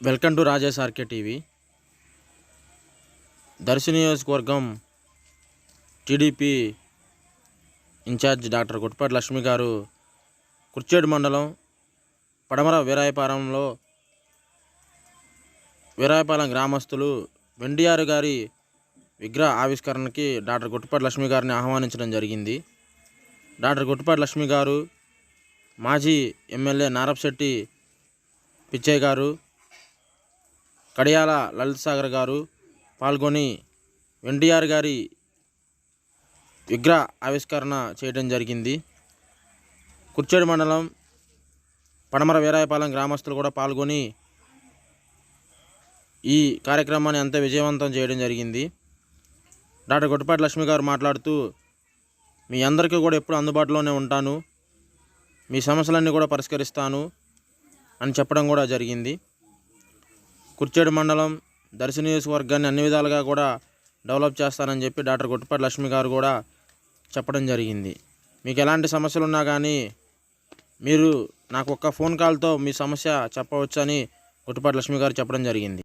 Welcome to Rajesh RK TV. Darsi నియోజకవర్గం TDP incharge doctor Gutpati Lakshmi garu Kurichedu మండలం పడమర వీరాయపాలెంలో వీరాయపాలెం గ్రామస్తులు వెండియారు గారి విగ్రహ ఆవిష్కరణకి డాక్టర్ గుట్టిపాటి లక్ష్మి గారిని ఆహ్వానించడం జరిగింది. డాక్టర్ గుట్టిపాటి లక్ష్మి గారు మాజీ ఎమ్మెల్యే నారపశెట్టి పిచ్చయ్య గారు కడియాల లలిత్ సాగర్ గారు పాల్గొని ఎన్టీఆర్ గారి విగ్రహ ఆవిష్కరణ చేయడం జరిగింది. కుర్చేడు మండలం పడమర వీరాయపాలెం గ్రామస్తులు కూడా పాల్గొని ఈ కార్యక్రమాన్ని అంత విజయవంతం చేయడం జరిగింది. డాక్టర్ గొట్టపాటి లక్ష్మి గారు మాట్లాడుతూ మీ అందరికీ కూడా ఎప్పుడు అందుబాటులోనే ఉంటాను. మీ సమస్యలన్నీ కూడా పరిష్కరిస్తాను అని చెప్పడం కూడా జరిగింది. కుర్చేడు మండలం దర్శి నియోజకవర్గాన్ని అన్ని విధాలుగా కూడా డెవలప్ చేస్తానని చెప్పి డాక్టర్ గుట్టపాటి లక్ష్మి గారు కూడా చెప్పడం జరిగింది. మీకు ఎలాంటి సమస్యలు ఉన్నా కానీ మీరు నాకు ఒక్క ఫోన్ కాల్తో మీ సమస్య చెప్పవచ్చని గుట్టపాటి లక్ష్మి గారు చెప్పడం జరిగింది.